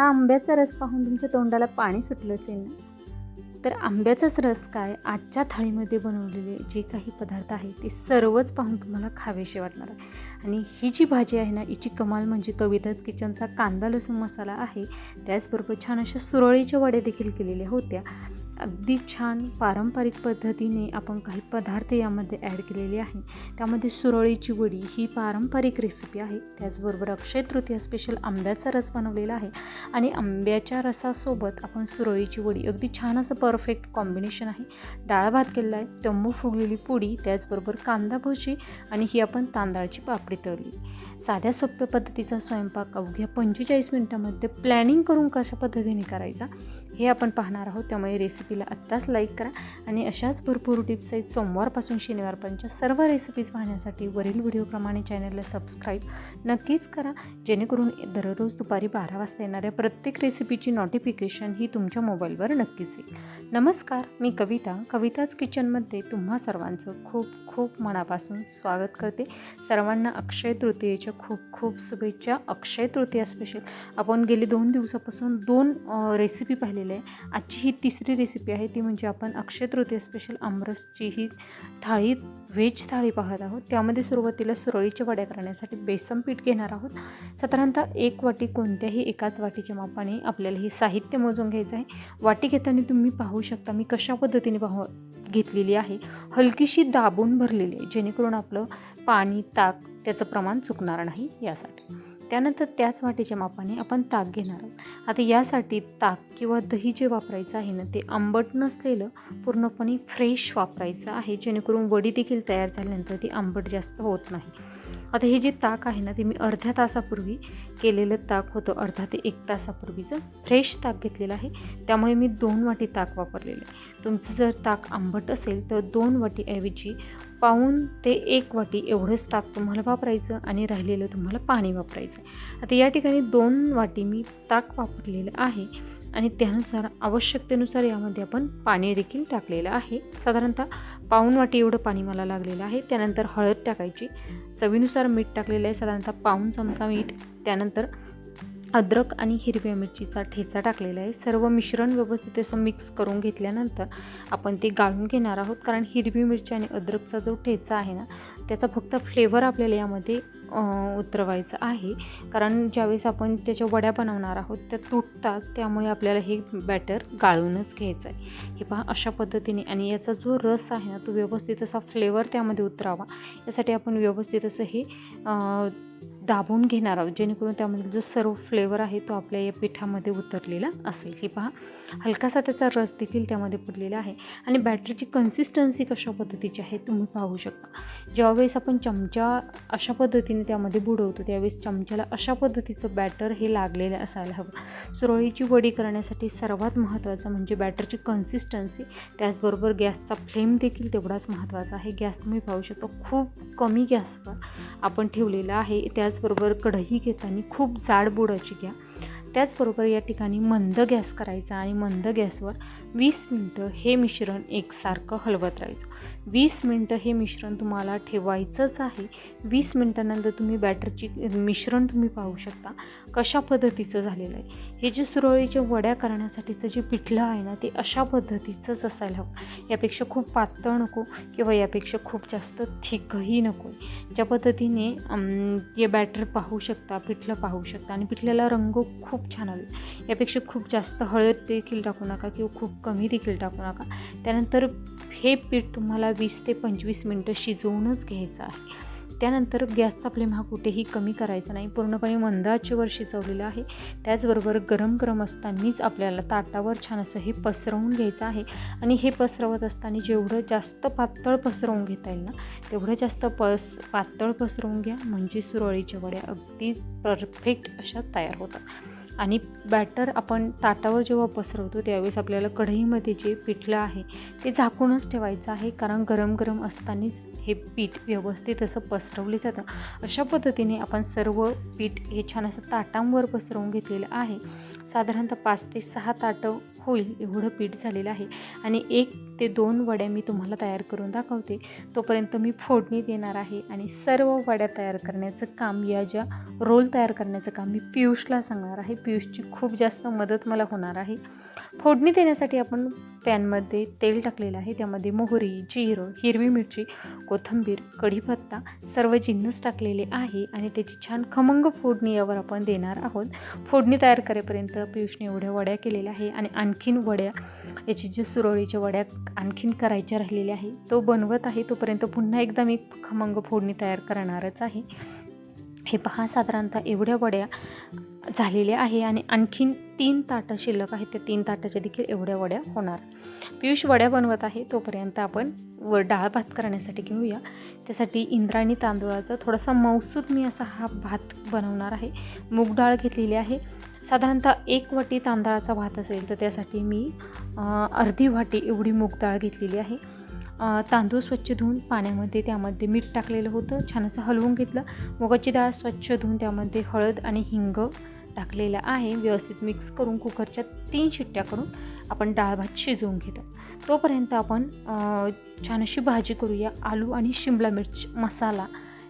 हा आंब्याचा रस पाहून तुमच्या तोंडाला पाणी सुटलं असेल ना? तर आंब्याचाच रस काय आजच्या थाळीमध्ये बनवलेले जे काही पदार्थ आहेत ते सर्वच पाहून तुम्हाला खावेसे वाटणार आहे. आणि ही जी भाजी आहे ना हिची कमाल म्हणजे कविताच किचनचा कांदा लसूण मसाला आहे. त्याचबरोबर छान अशा सुरळीच्या वड्या देखील केलेल्या होत्या. अगदी छान पारंपरिक पद्धतीने आपण काही पदार्थ यामध्ये ॲड केलेले आहे. त्यामध्ये सुरळीची वडी ही पारंपरिक रेसिपी आहे. त्याचबरोबर अक्षय तृतीया स्पेशल आंब्याचा रस बनवलेला आहे. आणि आंब्याच्या रसासोबत आपण सुरळीची वडी. अगदी छान असं परफेक्ट कॉम्बिनेशन आहे. डाळ भात केलेला आहे टंबू फुगलेली पुडी त्याचबरोबर कांदा भजी आणि ही आपण तांदळाची पापडी तळली. साध्या सोप्या पद्धतीचा स्वयंपाक अवघ्या पंचेचाळीस मिनटामध्ये प्लॅनिंग करून कशा पद्धतीने करायचा? हे आपण पाहणार आहोत. त्यामुळे रेसिपीला आत्ताच लाईक करा. आणि अशाच भरपूर टिप्स आहेत. सोमवारपासून शनिवारपर्यंतच्या सर्व रेसिपीज पाहण्यासाठी वरील व्हिडिओप्रमाणे चॅनलला सबस्क्राईब नक्कीच करा. जेणेकरून दररोज दुपारी बारा वाजता येणाऱ्या प्रत्येक रेसिपीची नोटिफिकेशन ही तुमच्या मोबाईलवर नक्कीच येईल. नमस्कार मी कविता. कविताच किचनमध्ये तुम्हा सर्वांचं खूप खूप मनापासून स्वागत करते. सर्वांना अक्षय तृतीयेच्या खूप खूप शुभेच्छा. अक्षय तृतीया स्पेशल आपण गेले दोन दिवसापासून दोन रेसिपी पाहिलेल्या आहे. आजची ही तिसरी रेसिपी आहे ती म्हणजे आपण अक्षय स्पेशल आमरसची ही थाळी व्हेज थाळी पाहत आहोत. त्यामध्ये सुरुवातीला सुरळीच्या वड्या करण्यासाठी बेसन पीठ घेणार आहोत. साधारणतः एक वाटी कोणत्याही एकाच वाटीच्या मापाने आपल्याला हे साहित्य मोजून घ्यायचं आहे. वाटी घेताना तुम्ही पाहू शकता मी कशा पद्धतीने पाहू घेतलेली आहे. हलकीशी दाबून भरलेली आहे जेणेकरून आपलं पाणी ताक त्याचं प्रमाण चुकणार नाही यासाठी. त्यानंतर त्याच वाटीच्या मापाने आपण ताक घेणार आहोत. आता यासाठी ताक किंवा दही जे वापरायचं आहे ना ते आंबट नसलेलं पूर्णपणे फ्रेश वापरायचं आहे. जेणेकरून वडी देखील तयार झाल्यानंतर ती आंबट जास्त होत नाही. आता हे जे ताक आहे ना ते मी अर्ध्या तासापूर्वी केलेलं ताक होतं अर्धा ते एक तासापूर्वीचं फ्रेश ताक घेतलेलं आहे. त्यामुळे मी दोन वाटी ताक वापरलेलं आहे. तुमचं जर ताक आंबट असेल तर दोन वाटीऐवजी पाऊन ते एक वाटी एवढंच ताक तुम्हाला वापरायचं आणि राहिलेलं तुम्हाला पाणी वापरायचं. आता या ठिकाणी दोन वाटी मी ताक वापरलेलं आहे आणि त्यानुसार आवश्यकतेनुसार यामध्ये आपण पाणी देखील टाकलेलं आहे. साधारणतः पाऊण वाटी एवढं पाणी मला लागलेलं आहे. त्यानंतर हळद टाकायची. चवीनुसार मीठ टाकलेलं आहे. साधारणतः पाऊन चमचा मीठ. त्यानंतर अद्रक आणि हिरव्या मिरचीचा ठेचा टाकलेला आहे. सर्व मिश्रण व्यवस्थित असं मिक्स करून घेतल्यानंतर आपण ते गाळून घेणार आहोत. कारण हिरवी मिरची आणि अद्रकचा जो ठेचा आहे ना त्याचा फक्त फ्लेवर आपल्याला यामध्ये उतरवायचं आहे. कारण ज्यावेळेस आपण त्याच्या वड्या बनवणार आहोत त्या तुटतात त्यामुळे आपल्याला हे बॅटर गाळूनच घ्यायचं आहे. हे पहा अशा पद्धतीने. आणि याचा जो रस आहे ना तो व्यवस्थित असा फ्लेवर त्यामध्ये उतरावा. यासाठी आपण व्यवस्थित असं हे दाबून घेणार आहोत. जेणेकरून त्यामध्ये जो सर्व फ्लेवर आहे तो आपल्या या पिठामध्ये उतरलेला असेल. हे पहा. हलकासा त्याचा रस देखील त्यामध्ये पडलेला आहे. आणि बॅटरीची कन्सिस्टन्सी कशा पद्धतीची आहे तुम्ही पाहू शकता. ज्यावेळेस आपण चमचा अशा पद्धतीने त्यामध्ये बुडवतो त्यावेळेस चमच्याला अशा पद्धतीचं बॅटर हे लागलेलं असायला हवं. सुरळीची वडी करण्यासाठी सर्वात महत्त्वाचं म्हणजे बॅटरची कन्सिस्टन्सी त्याचबरोबर गॅसचा फ्लेम देखील तेवढाच महत्त्वाचा आहे. गॅस तुम्ही पाहू शकता. खूप कमी गॅसवर आपण ठेवलेला आहे. त्याच त्याचबरोबर कढई घेताना खूप जाड बुडाची घ्या त्याचबरोबर या ठिकाणी मंद गॅस करायचा आणि मंद गॅसवर वीस मिनटं हे मिश्रण एकसारखं हलवत राहायचं. वीस मिनटं हे मिश्रण तुम्हाला ठेवायचंच आहे. वीस मिनटानंतर तुम्ही बॅटरची मिश्रण तुम्ही पाहू शकता कशा पद्धतीचं झालेलं आहे. हे जे सुरळीच्या वड्या करण्यासाठीचं जे पिठलं आहे ना ते अशा पद्धतीचंच असायला हवं. यापेक्षा खूप पातळ नको किंवा यापेक्षा खूप जास्त थिकही नको. ज्या पद्धतीने ते बॅटर पाहू शकता पिठलं पाहू शकता आणि पिठल्याला रंग खूप छान आले. यापेक्षा खूप जास्त हळद देखील टाकू नका किंवा खूप कमी देखील टाकू नका. त्यानंतर हे पीठ तुम्हाला वीस ते पंचवीस मिनटं शिजवूनच घ्यायचं आहे. त्यानंतर गॅसचा फ्लेम हा कुठेही कमी करायचा नाही. पूर्णपणे मंदाचेवर शिजवलेलं आहे. त्याचबरोबर गरम गरम असतानाच आपल्याला ताटावर छान असं हे पसरवून घ्यायचं आहे. आणि हे पसरवत असताना जेवढं जास्त पातळ पसरवून घेता येईल ना तेवढं जास्त पस पातळ पसरवून घ्या. म्हणजे सुरळीच्या वड्या अगदी परफेक्ट अशा तयार होतात. आणि बॅटर आपण ताटावर जेव्हा पसरवतो त्यावेळेस आपल्याला कढईमध्ये जे पिठलं आहे ते झाकूनच ठेवायचं आहे. कारण गरम गरम असतानाच हे पीठ व्यवस्थित असं पसरवले जातं. अशा पद्धतीने आपण सर्व पीठ हे छान असं ताटांवर पसरवून घेतलेलं आहे. साधारणतः पाच ते सहा ताटं होईल एवढं पीठ झालेलं आहे. आणि एक ते दोन वड्या मी तुम्हाला तयार करून दाखवते. तोपर्यंत मी फोडणी देणार आहे आणि सर्व वड्या तयार करण्याचं काम या ज्या रोल तयार करण्याचं काम मी पियुषला सांगणार आहे. पियुषची खूप जास्त मदत मला होणार आहे. फोडणी देण्यासाठी आपण पॅनमध्ये तेल टाकलेलं आहे. त्यामध्ये मोहरी जिरं हिरवी मिरची कोथिंबीर कढीपत्ता सर्व जिन्नस टाकलेले आहे आणि त्याची छान खमंग फोडणी यावर आपण देणार आहोत. फोडणी तयार करेपर्यंत पियुषने एवढ्या वड्या केलेल्या आहे आणि आणखीन वड्या याची जी सुरळीच्या वड्या आणखीन करायच्या राहिलेल्या आहे तो बनवत आहे. तोपर्यंत पुन्हा एकदा मी खमंग फोडणी तयार करणारच आहे. हे पहा साधारणतः एवढ्या वड्या झालेले आहे आणि आणखीन तीन ताटं शिल्लक आहेत. त्या तीन ताटाच्या देखील एवढ्या वड्या होणार. पियुष वड्या बनवत आहे. तोपर्यंत आपण व डाळ भात करण्यासाठी घेऊया. त्यासाठी इंद्रायणी तांदूळाचा थोडासा मौसूद मी असा हा भात बनवणार आहे. मूग डाळ घेतलेली आहे. साधारणतः एक वाटी तांदळाचा भात असेल तर त्यासाठी मी अर्धी वाटी एवढी मूग डाळ घेतलेली आहे. तांदूळ स्वच्छ धुवून पाण्यामध्ये त्यामध्ये मीठ टाकलेलं होतं. छान असं हलवून घेतलं. मुगाची डाळ स्वच्छ धुवून त्यामध्ये हळद आणि हिंग टाकलेलं आहे. व्यवस्थित मिक्स करून कुकरच्या तीन शिट्ट्या करून आपण डाळ भात शिजवून घेतो. तोपर्यंत आपण छान अशी भाजी करूया. आलू आणि शिमला मिर्च मसाला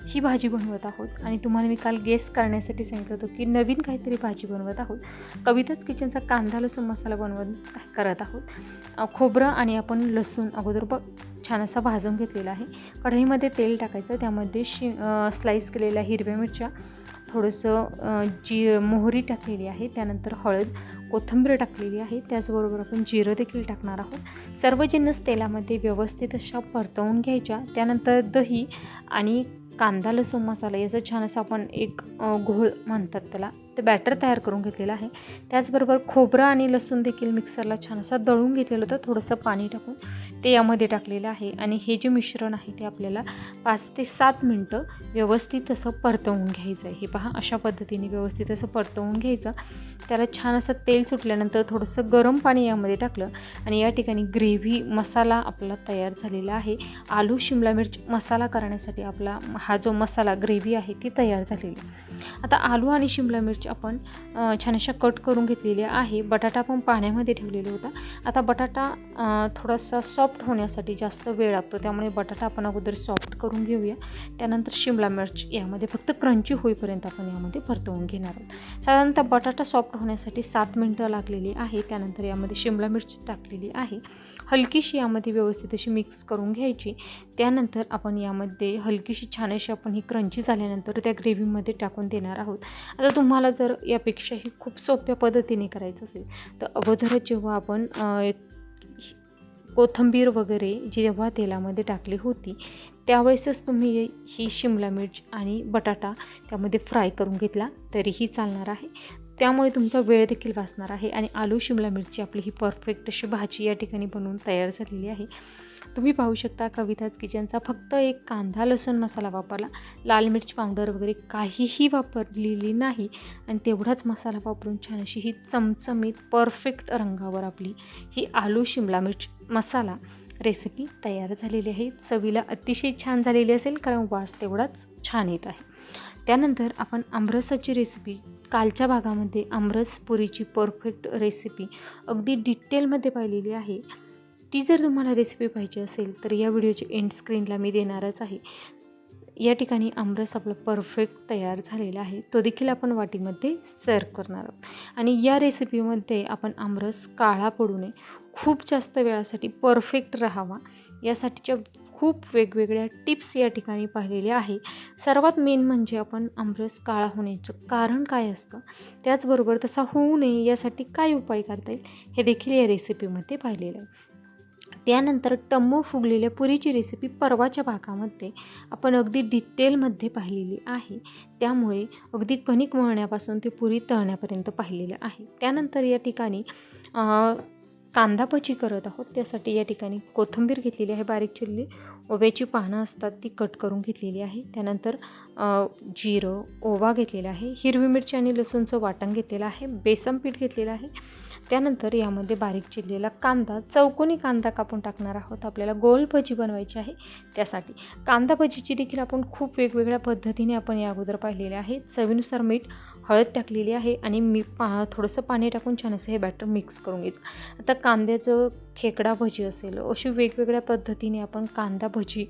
ही भाजी बनवत आहोत. आणि तुम्हाला मी काल गेस करण्यासाठी सांगितलं होतं की नवीन काहीतरी भाजी बनवत आहोत. कविताच किचनचा कांदा लसूण मसाला बनवत करत आहोत. खोबरं आणि आपण लसूण अगोदर बघ छान असा भाजून घेतलेला आहे. कढईमध्ये तेल टाकायचं त्यामध्ये शि स्लाईस केलेल्या हिरव्या मिरच्या थोडंसं जी मोहरी टाकलेली आहे त्यानंतर हळद कोथिंबीर टाकलेली आहे त्याचबरोबर आपण जिरं देखील टाकणार आहोत. सर्व जिन्नस तेलामध्ये व्यवस्थित अशा परतवून घ्यायच्या. त्यानंतर दही आणि कांदा लसूण मसाला याचं छान असं आपण एक घोळ म्हणतात त्याला. ते बॅटर तयार करून घेतलेलं आहे. त्याचबरोबर खोबरं आणि लसूण देखील मिक्सरला छान असं दळून घेतलेलं होतं. थोडंसं पाणी टाकून ते यामध्ये टाकलेलं आहे. आणि हे जे मिश्रण आहे ते आपल्याला पाच ते सात मिनटं व्यवस्थित असं परतवून घ्यायचं आहे. हे पहा अशा पद्धतीने व्यवस्थित असं परतवून घ्यायचं. त्याला छान असं तेल सुटल्यानंतर थोडंसं गरम पाणी यामध्ये टाकलं. आणि या ठिकाणी ग्रेव्ही मसाला आपला तयार झालेला आहे. आलू शिमला मिर्च मसाला करण्यासाठी आपला हा जो मसाला ग्रेव्ही आहे ती तयार झालेली आता आलू आणि शिमला मिर्च आपण छान अशा कट करून घेतलेल्या आहे. बटाटा पण पाण्यामध्ये ठेवलेला होता. आता बटाटा थोडासा सॉफ्ट होण्यासाठी जास्त वेळ लागतो. त्यामुळे बटाटा आपण अगोदर सॉफ्ट करून घेऊया. त्यानंतर शिमला मिर्च यामध्ये फक्त क्रंची होईपर्यंत आपण यामध्ये परतवून घेणार आहोत. साधारणतः बटाटा सॉफ्ट होण्यासाठी सात मिनटं लागलेली आहे. त्यानंतर यामध्ये शिमला मिरची टाकलेली आहे. हलकीशी यामध्ये व्यवस्थित अशी मिक्स करून घ्यायची. त्यानंतर आपण यामध्ये हलकीशी छान अशी आपण ही क्रंची झाल्यानंतर त्या ग्रेव्हीमध्ये टाकून देणार आहोत. आता तुम्हाला जर यापेक्षाही खूप सोप्या पद्धतीने करायचं असेल तर अगोदरच जेव्हा आपण कोथंबीर कोथिंबीर वगैरे जेव्हा तेलामध्ये टाकली होती त्यावेळेसच तुम्ही ही शिमला मिर्च आणि बटाटा त्यामध्ये फ्राय करून घेतला तरीही चालणार आहे. त्यामुळे तुमचा वेळ देखील वाचणार आहे आणि आलू शिमला मिरची आपली ही परफेक्ट अशी भाजी या ठिकाणी बनवून तयार झालेली आहे. तुम्ही पाहू शकता कविताज किचनचा फक्त एक कांदा लसूण मसाला वापरला. लाल मिरची पावडर वगैरे काहीही वापरलेली नाही आणि तेवढाच मसाला वापरून छान अशी ही चमचमीत परफेक्ट रंगावर आपली ही आलू शिमला मिर्च मसाला रेसिपी तयार झालेली आहे. चवीला अतिशय छान झालेली असेल कारण वास तेवढाच छान येत आहे. त्यानंतर आपण आमरसाची रेसिपी कालच्या भागामध्ये आमरस पुरीची परफेक्ट रेसिपी अगदी डिटेलमध्ये पाहिलेली आहे. ती जर तुम्हाला रेसिपी पाहिजे असेल तर या व्हिडिओची एंड स्क्रीनला मी देणारच आहे. या ठिकाणी आमरस आपला परफेक्ट तयार झालेला आहे. तो देखील आपण वाटीमध्ये सर्व करणार आहोत. आणि या रेसिपीमध्ये आपण आमरस काळा पडू नये. खूप जास्त वेळासाठी परफेक्ट राहावा. यासाठीच्या खूप वेगवेगळ्या टिप्स या ठिकाणी पाहिलेल्या आहे. सर्वात मेन म्हणजे आपण आमरस काळा होण्याचं कारण काय असतं? त्याचबरोबर तसा होऊ नये यासाठी काय उपाय करता येईल? हे देखील या रेसिपीमध्ये पाहिलेलं आहे. त्यानंतर टम्मो फुगलेल्या पुरीची रेसिपी परवाच्या भागामध्ये आपण अगदी डिटेलमध्ये पाहिलेली आहे. त्यामुळे अगदी कणिक मळण्यापासून ते पुरी तळण्यापर्यंत पाहिलेलं आहे. त्यानंतर या ठिकाणी कांदा भजी करत आहोत. त्यासाठी या ठिकाणी कोथिंबीर घेतलेली आहे बारीक चिरली ओव्याची पानं असतात ती कट करून घेतलेली आहे. त्यानंतर जिरं ओवा घेतलेला आहे. हिरवी मिरची आणि लसूणचं वाटण घेतलेलं आहे. बेसन पीठ घेतलेलं आहे. त्यानंतर यामध्ये बारीक चिरलेला कांदा चौकोनी कांदा कापून टाकणार आहोत. आपल्याला गोल भजी बनवायची आहे त्यासाठी. कांदा भजीची देखील आपण खूप वेगवेगळ्या पद्धतीने आपण या अगोदर पाहिलेले आहे. चवीनुसार मीठ हळद टाकलेली आहे आणि मी पा थोडंसं पाणी टाकून छान असं हे बॅटर मिक्स करून घ्यायचं. आता कांद्याचं खेकडा भजी असेल अशी वेगवेगळ्या पद्धतीने आपण कांदा भजी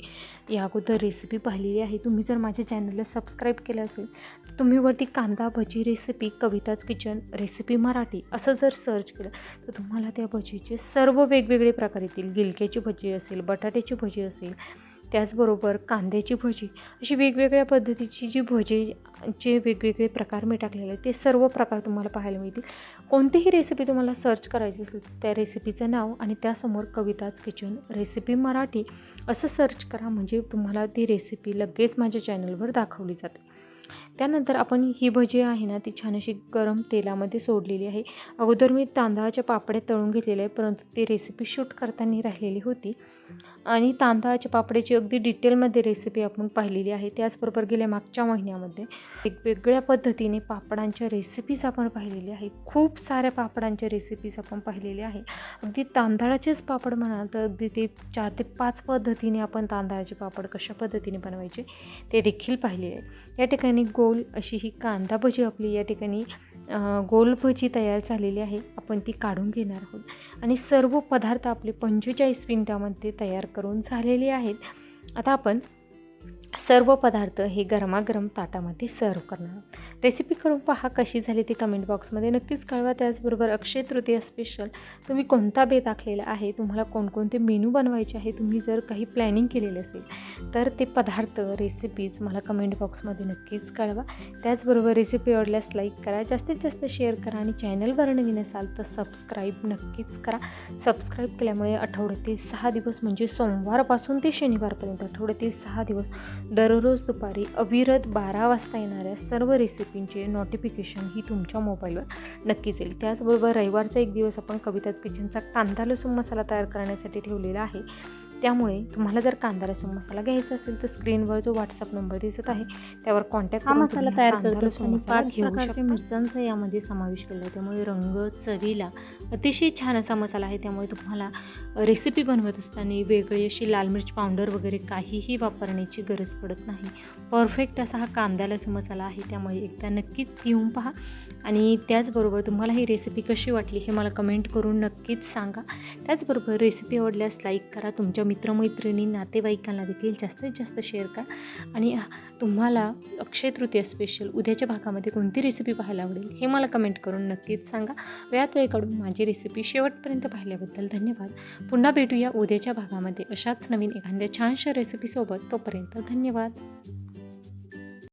या अगोदर रेसिपी पाहिलेली आहे. तुम्ही जर माझ्या चॅनलला सबस्क्राईब केलं असेल तर तुम्ही वरती कांदा भजी रेसिपी कविताच किचन रेसिपी मराठी असं जर सर्च केलं तर तुम्हाला त्या भजीचे सर्व वेगवेगळे प्रकार येतील. गिलक्याची भजी असेल बटाट्याची भजी असेल त्याचबरोबर कांद्याची भजी अशी वेगवेगळ्या पद्धतीची जी भजीचे वेगवेगळे प्रकार मी टाकलेले आहेत ते सर्व प्रकार तुम्हाला पाहायला मिळतील. कोणतीही रेसिपी तुम्हाला सर्च करायची असेल तर त्या रेसिपीचं नाव आणि त्यासमोर कविताच किचन रेसिपी मराठी असं सर्च करा म्हणजे तुम्हाला ती रेसिपी लगेच माझ्या चॅनलवर दाखवली जाते. त्यानंतर आपण ही भजी आहे ना ती छान अशी गरम तेलामध्ये सोडलेली आहे. अगोदर मी तांदळाच्या पापड्या तळून घेतलेल्या आहे परंतु ती रेसिपी शूट करताना राहिलेली होती. आणि तांदळाच्या पापड्याची अगदी डिटेलमध्ये रेसिपी आपण पाहिलेली आहे. त्याचबरोबर गेल्या मागच्या महिन्यामध्ये वेगवेगळ्या पद्धतीने पापडांच्या रेसिपीज आपण पाहिलेल्या आहे खूप साऱ्या पापडांच्या रेसिपीज आपण पाहिलेल्या आहे अगदी तांदळाचेच पापड म्हणाल तर अगदी ते चार ते पाच पद्धतीने आपण तांदळाचे पापड कशा पद्धतीने बनवायचे ते देखील पाहिले आहे या ठिकाणी गोल अशी ही कांदा भजी आपली या ठिकाणी गोल भजी तयार झालेली आहे. आपण ती काढून घेणार आहोत. आणि सर्व पदार्थ आपले पंचेचाळीस मिनटामध्ये तयार करून झालेले आहेत. आता आपण सर्व पदार्थ हे गरमागरम ताटामध्ये सर्व करणार. रेसिपी करून पहा कशी झाली ती कमेंट बॉक्समध्ये नक्कीच कळवा. त्याचबरोबर अक्षय तृतीया स्पेशल तुम्ही कोणता बेत आखलेला आहे? तुम्हाला कोणकोणते मेनू बनवायचे आहे? तुम्ही जर काही प्लॅनिंग केलेले असेल तर ते पदार्थ रेसिपीज मला कमेंट बॉक्समध्ये नक्कीच कळवा. त्याचबरोबर रेसिपी आवडल्यास लाईक करा. जास्तीत जास्त शेअर करा आणि चॅनलवर नवीन असाल तर सबस्क्राईब नक्कीच करा. सबस्क्राईब केल्यामुळे आठवड्यातील सहा दिवस म्हणजे सोमवारपासून ते शनिवारपर्यंत आठवड्यातील सहा दिवस दररोज दुपारी अविरत बारा वाजता येणाऱ्या सर्व रेसिपींचे नोटिफिकेशन ही तुमच्या मोबाईलवर नक्कीच येईल. त्याचबरोबर रविवारचा एक दिवस आपण कविताज किचनचा कांदा लसूण मसाला तयार करण्यासाठी ठेवलेला आहे. त्यामुळे तुम्हाला जर कांदा लसूण मसाला घ्यायचा असेल तर स्क्रीनवर जो व्हॉट्सअप नंबर दिसत आहे त्यावर कॉन्टॅक्ट हा मसाला तयार करतो आणि पाच प्रकारच्या. मिरच्यांचा यामध्ये समावेश केला आहे. त्यामुळे रंग चवीला अतिशय छान असा मसाला आहे. त्यामुळे तुम्हाला रेसिपी बनवत असताना वेगळी अशी लाल मिरच पावडर वगैरे काहीही वापरण्याची गरज पडत नाही. परफेक्ट असा हा कांद्यालाचा मसाला आहे. त्यामुळे एकदा नक्कीच घेऊन पहा. आणि त्याचबरोबर तुम्हाला ही रेसिपी कशी वाटली हे मला कमेंट करून नक्कीच सांगा. त्याचबरोबर रेसिपी आवडल्यास लाईक करा. तुमच्या मित्रमैत्रिणी नातेवाईकांना देखील जास्तीत जास्त शेअर करा. आणि तुम्हाला अक्षय तृतीया स्पेशल उद्याच्या भागामध्ये कोणती रेसिपी पाहायला आवडेल हे मला कमेंट करून नक्कीच सांगा. वेळात वेळ काढून माझी रेसिपी शेवटपर्यंत पाहिल्याबद्दल धन्यवाद. पुन्हा भेटूया उद्याच्या भागामध्ये अशाच नवीन एखाद्या छानशा रेसिपीसोबत तोपर्यंत धन्यवाद.